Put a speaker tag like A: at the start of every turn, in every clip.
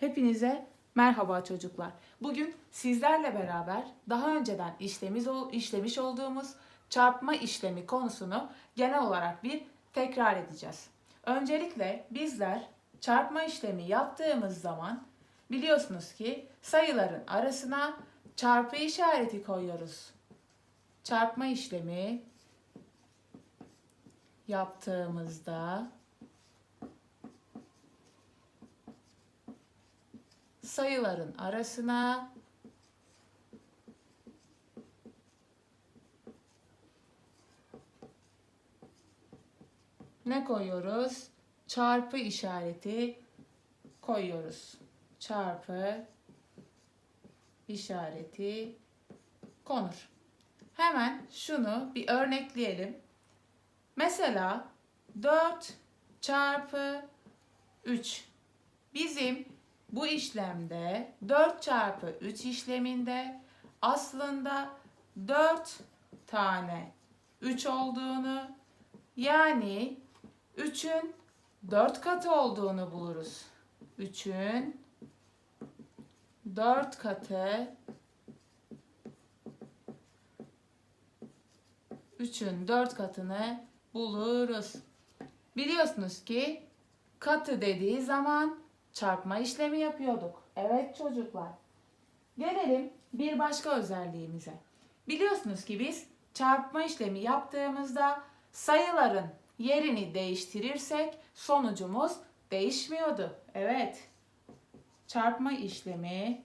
A: Hepinize merhaba çocuklar. Bugün sizlerle beraber daha önceden işlemiz, işlemiş olduğumuz çarpma işlemi konusunu genel olarak bir tekrar edeceğiz. Öncelikle bizler çarpma işlemi yaptığımız zaman biliyorsunuz ki sayıların arasına çarpı işareti koyuyoruz. Çarpma işlemi yaptığımızda sayıların arasına ne koyuyoruz? Çarpı işareti koyuyoruz. Çarpı işareti konur. Hemen şunu bir örnekleyelim. Mesela 4 çarpı 3 bizim bu işlemde 4 çarpı 3 işleminde aslında 4 tane 3 olduğunu yani 3'ün 4 katı olduğunu buluruz. 3'ün 4 katı 3'ün 4 katını buluruz. Biliyorsunuz ki katı dediği zaman çarpma işlemi yapıyorduk. Evet çocuklar. Gelelim bir başka özelliğimize. Biliyorsunuz ki biz çarpma işlemi yaptığımızda sayıların yerini değiştirirsek sonucumuz değişmiyordu. Evet. Çarpma işlemi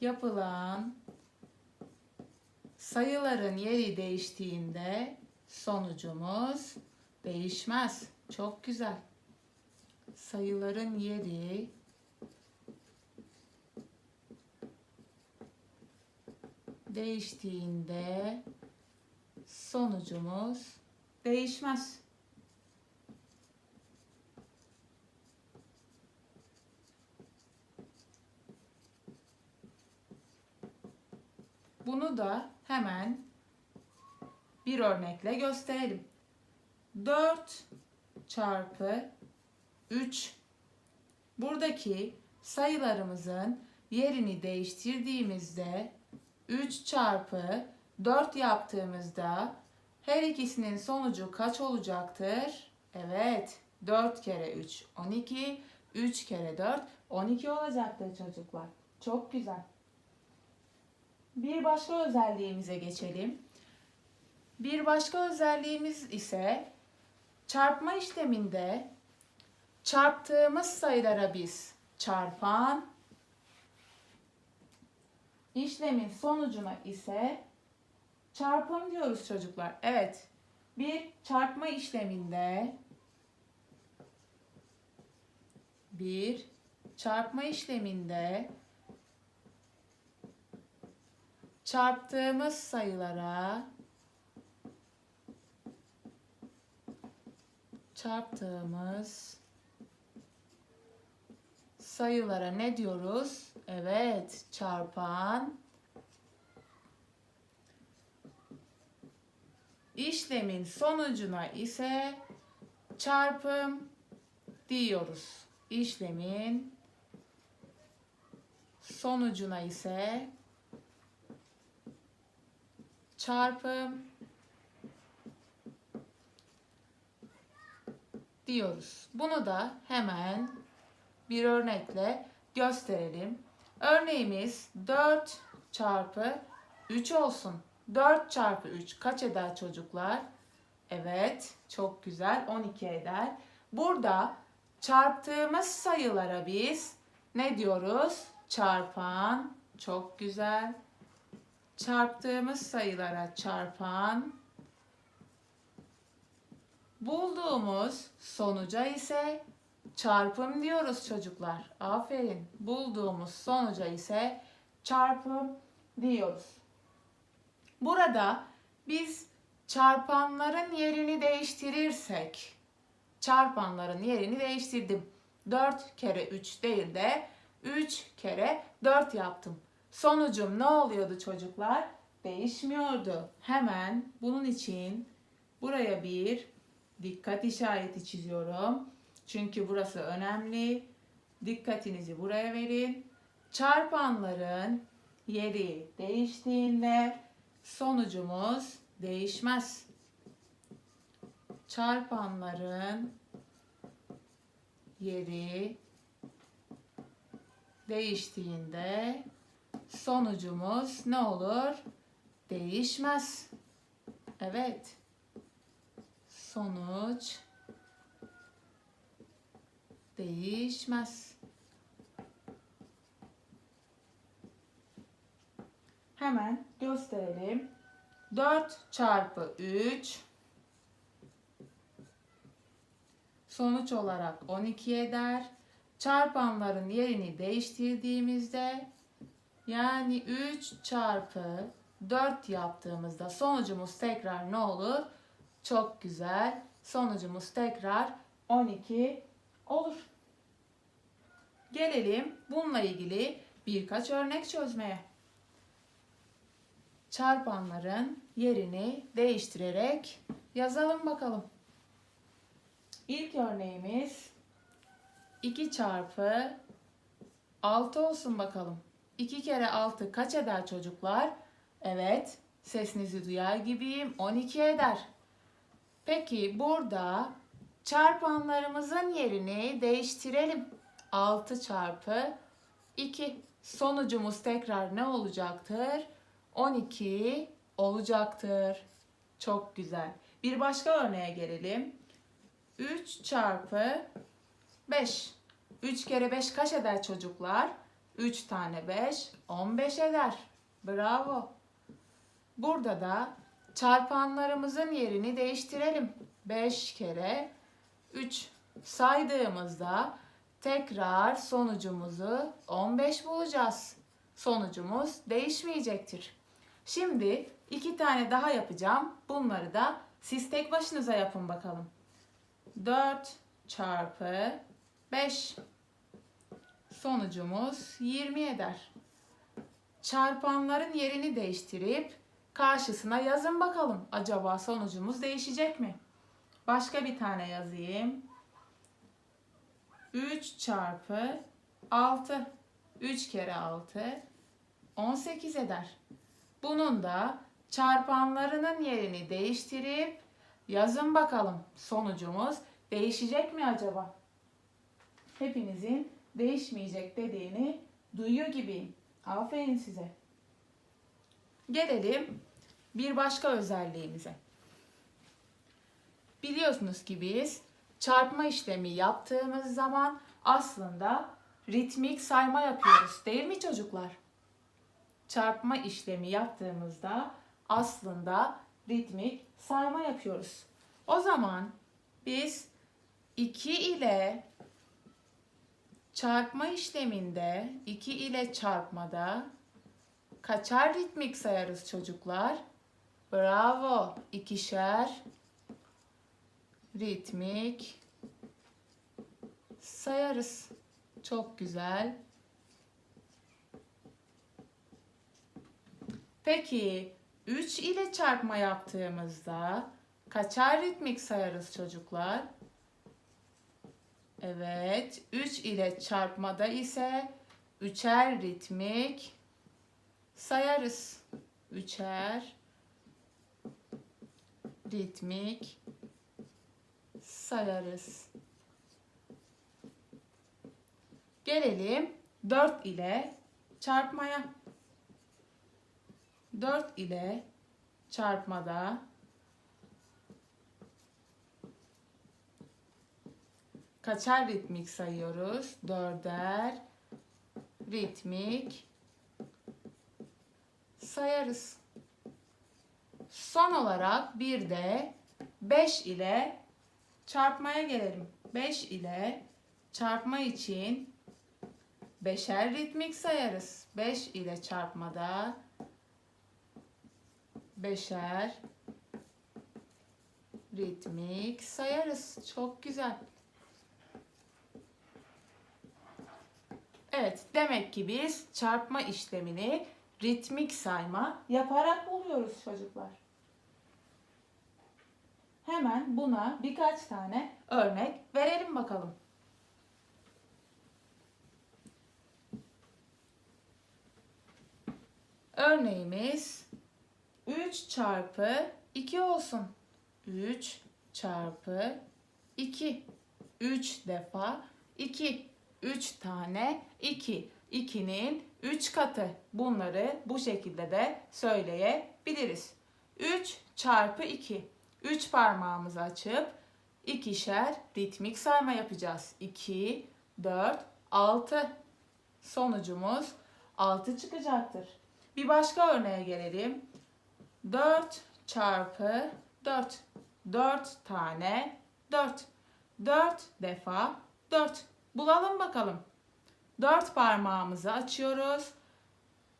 A: yapılan sayıların yeri değiştiğinde sonucumuz değişmez. Çok güzel. Sayıların yeri değiştiğinde sonucumuz değişmez. Bunu da hemen bir örnekle gösterelim. 4 çarpı 3 buradaki sayılarımızın yerini değiştirdiğimizde 3 çarpı 4 yaptığımızda her ikisinin sonucu kaç olacaktır? Evet 4 kere 3 12 3 kere 4 12 olacaktır çocuklar. Çok güzel. Bir başka özelliğimize geçelim. Bir başka özelliğimiz ise çarpma işleminde çarptığımız sayılara biz çarpan, işlemin sonucuna ise çarpım diyoruz çocuklar. Evet, bir çarpma işleminde bir çarpma işleminde çarptığımız sayılara çarptığımız sayılara ne diyoruz? Evet, çarpan işlemin sonucuna ise çarpım diyoruz. İşlemin sonucuna ise çarpım diyoruz. Bunu da hemen bir örnekle gösterelim. Örneğimiz 4 çarpı 3 olsun. 4 çarpı 3 kaç eder çocuklar? Evet, çok güzel. 12 eder. Burada çarptığımız sayılara biz ne diyoruz? Çarpan. Çok güzel. Çarptığımız sayılara çarpan. Bulduğumuz sonuca ise çarpım diyoruz çocuklar. Aferin. Bulduğumuz sonuca ise çarpım diyoruz. Burada biz çarpanların yerini değiştirirsek çarpanların yerini değiştirdim. 4 kere 3 değil de 3 kere 4 yaptım. Sonucum ne oluyordu çocuklar? Değişmiyordu. Hemen bunun için buraya bir dikkat işareti çiziyorum. Çünkü burası önemli. Dikkatinizi buraya verin. Çarpanların yeri değiştiğinde sonucumuz değişmez. Çarpanların yeri değiştiğinde sonucumuz ne olur? Değişmez. Evet. Sonuç değişmez. Hemen gösterelim. 4 çarpı 3 sonuç olarak 12 eder. Çarpanların yerini değiştirdiğimizde yani 3 çarpı 4 yaptığımızda sonucumuz tekrar ne olur? Çok güzel. Sonucumuz tekrar 12 olur. Gelelim bununla ilgili birkaç örnek çözmeye. Çarpanların yerini değiştirerek yazalım bakalım. İlk örneğimiz 2 çarpı 6 olsun bakalım. 2 kere 6 kaç eder çocuklar? Evet, sesinizi duyar gibiyim. 12 eder. Peki burada çarpanlarımızın yerini değiştirelim. 6 çarpı 2. Sonucumuz tekrar ne olacaktır? 12 olacaktır. Çok güzel. Bir başka örneğe gelelim. 3 çarpı 5. 3 kere 5 kaç eder çocuklar? 3 tane 5, 15 eder. Bravo. Burada da çarpanlarımızın yerini değiştirelim. 5 kere 3 saydığımızda tekrar sonucumuzu 15 bulacağız. Sonucumuz değişmeyecektir. Şimdi iki tane daha yapacağım. Bunları da siz tek başınıza yapın bakalım. 4 çarpı 5 sonucumuz 20 eder. Çarpanların yerini değiştirip karşısına yazın bakalım. Acaba sonucumuz değişecek mi? Başka bir tane yazayım. 3 çarpı 6. 3 kere 6 18 eder. Bunun da çarpanlarının yerini değiştirip yazın bakalım. Sonucumuz değişecek mi acaba? Hepinizin değişmeyecek dediğini duyuyor gibiyim. Aferin size. Gelelim bir başka özelliğimize. Biliyorsunuz ki biz çarpma işlemi yaptığımız zaman aslında ritmik sayma yapıyoruz değil mi çocuklar? Çarpma işlemi yaptığımızda aslında ritmik sayma yapıyoruz. O zaman biz 2 ile çarpma işleminde 2 ile çarpmada kaçar ritmik sayarız çocuklar? Bravo. İkişer ritmik sayarız. Çok güzel. Peki 3 ile çarpma yaptığımızda kaçar ritmik sayarız çocuklar? Evet, 3 ile çarpmada ise üçer ritmik sayarız. Üçer ritmik sayarız. Gelelim 4 ile çarpmaya. 4 ile çarpmada kaçar ritmik sayıyoruz? Dörder ritmik sayarız. Son olarak bir de 5 ile çarpmaya gelelim. 5 ile çarpma için beşer ritmik sayarız. 5 ile çarpmada beşer ritmik sayarız. Çok güzel. Evet, demek ki biz çarpma işlemini ritmik sayma yaparak buluyoruz çocuklar. Hemen buna birkaç tane örnek verelim bakalım. Örneğimiz 3 çarpı 2 olsun. 3 çarpı 2. 3 defa 2. 3 tane 2. 2'nin 3 katı. Bunları bu şekilde de söyleyebiliriz. 3 çarpı 2. 3 parmağımızı açıp ikişer ritmik sayma yapacağız. 2, 4, 6. Sonucumuz 6 çıkacaktır. Bir başka örneğe gelelim. 4 çarpı 4. 4 tane 4. 4 defa 4. Bulalım bakalım. 4 parmağımızı açıyoruz.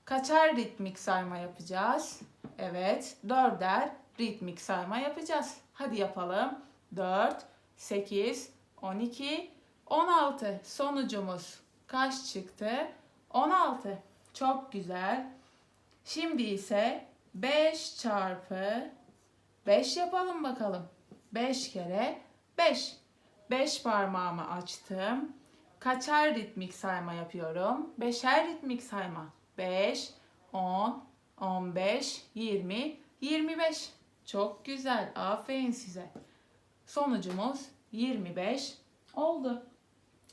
A: Kaçar ritmik sayma yapacağız? Evet, dörder ritmik sayma yapacağız. Hadi yapalım. 4, 8, 12, 16. Sonucumuz kaç çıktı? 16. Çok güzel. Şimdi ise 5 çarpı 5 yapalım bakalım. 5 kere 5. 5 parmağımı açtım. Kaçar ritmik sayma yapıyorum? Beşer ritmik sayma. 5, 10, 15, 20, 25. Çok güzel. Aferin size. Sonucumuz 25 oldu.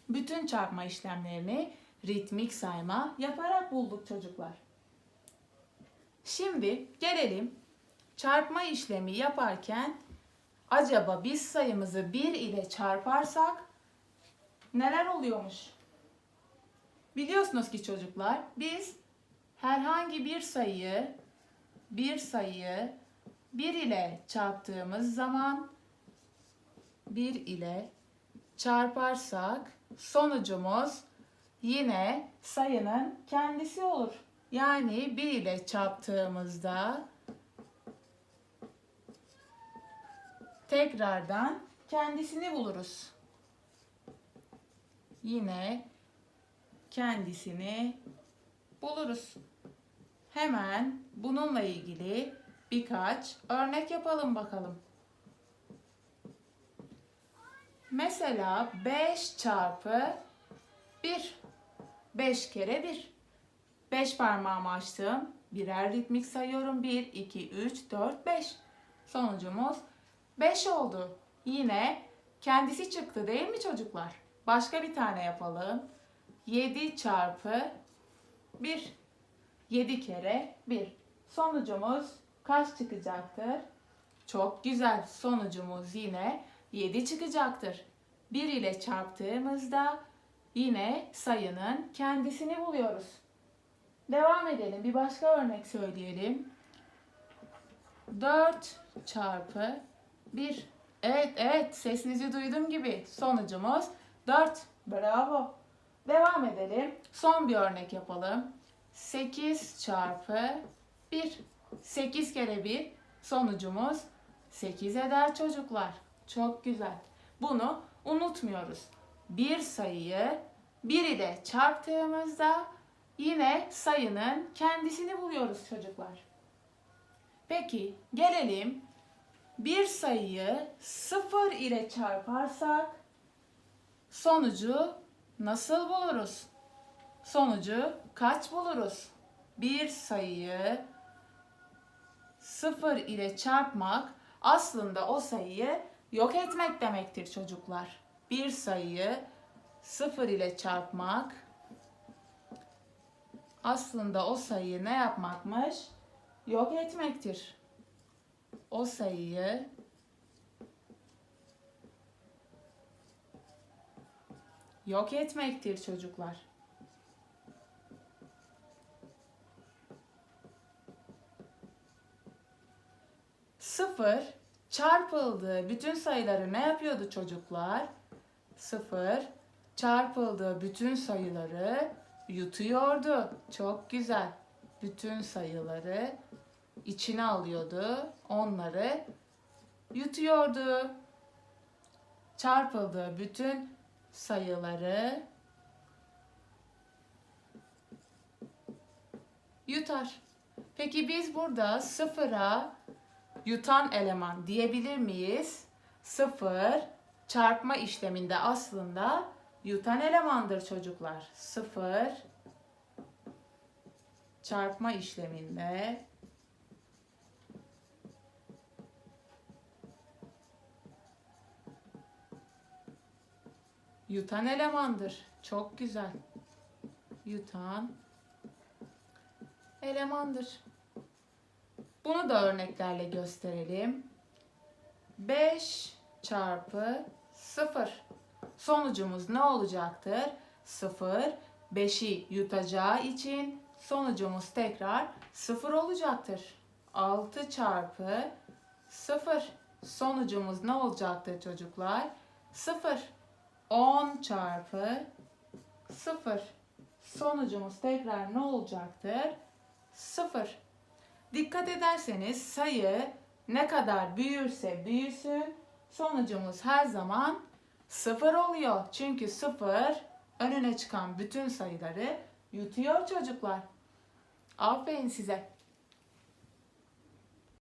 A: Bütün çarpma işlemlerini ritmik sayma yaparak bulduk çocuklar. Şimdi gelelim çarpma işlemi yaparken acaba biz sayımızı 1 ile çarparsak neler oluyormuş? Biliyorsunuz ki çocuklar biz herhangi bir sayıyı bir sayıyı 1 ile çarptığımız zaman 1 ile çarparsak sonucumuz yine sayının kendisi olur. Yani 1 ile çarptığımızda tekrardan kendisini buluruz. Yine kendisini buluruz. Hemen bununla ilgili birkaç örnek yapalım bakalım. Mesela 5 çarpı 1. 5 kere 1. 5 parmağımı açtım. Birer ritmik sayıyorum. 1, 2, 3, 4, 5. Sonucumuz 5 oldu. Yine kendisi çıktı değil mi çocuklar? Başka bir tane yapalım. 7 çarpı 1. 7 kere 1. Sonucumuz kaç çıkacaktır? Çok güzel. Sonucumuz yine 7 çıkacaktır. 1 ile çarptığımızda yine sayının kendisini buluyoruz. Devam edelim. Bir başka örnek söyleyelim. 4 çarpı 1. Evet, evet. Sesinizi duyduğum gibi. Sonucumuz 4. Bravo. Devam edelim. Son bir örnek yapalım. 8 çarpı 1. 8 kere 1. Sonucumuz 8 eder çocuklar. Çok güzel. Bunu unutmuyoruz. Bir sayıyı 1 ile çarptığımızda yine sayının kendisini buluyoruz çocuklar. Peki gelelim bir sayıyı 0 ile çarparsak sonucu nasıl buluruz? Sonucu kaç buluruz? Bir sayıyı 0 ile çarpmak aslında o sayıyı yok etmek demektir çocuklar. Bir sayıyı 0 ile çarpmak aslında o sayıyı ne yapmakmış? Yok etmektir. O sayıyı yok etmektir çocuklar. Sıfır çarpıldığı bütün sayıları ne yapıyordu çocuklar? Sıfır çarpıldığı bütün sayıları yutuyordu. Çok güzel. Bütün sayıları içine alıyordu. Onları yutuyordu. Çarpıldığı bütün sayıları yutar. Peki biz burada sıfıra yutan eleman diyebilir miyiz? 0 çarpma işleminde aslında yutan elemandır çocuklar. 0 çarpma işleminde yutan elemandır. Çok güzel. Yutan elemandır. Bunu da örneklerle gösterelim. 5 çarpı 0. Sonucumuz ne olacaktır? 0. 5'i yutacağı için sonucumuz tekrar 0 olacaktır. 6 çarpı 0. Sonucumuz ne olacaktır çocuklar? 0. 10 çarpı 0. Sonucumuz tekrar ne olacaktır? 0. Dikkat ederseniz sayı ne kadar büyürse büyüsün sonucumuz her zaman 0 oluyor. Çünkü 0 önüne çıkan bütün sayıları yutuyor çocuklar. Aferin size.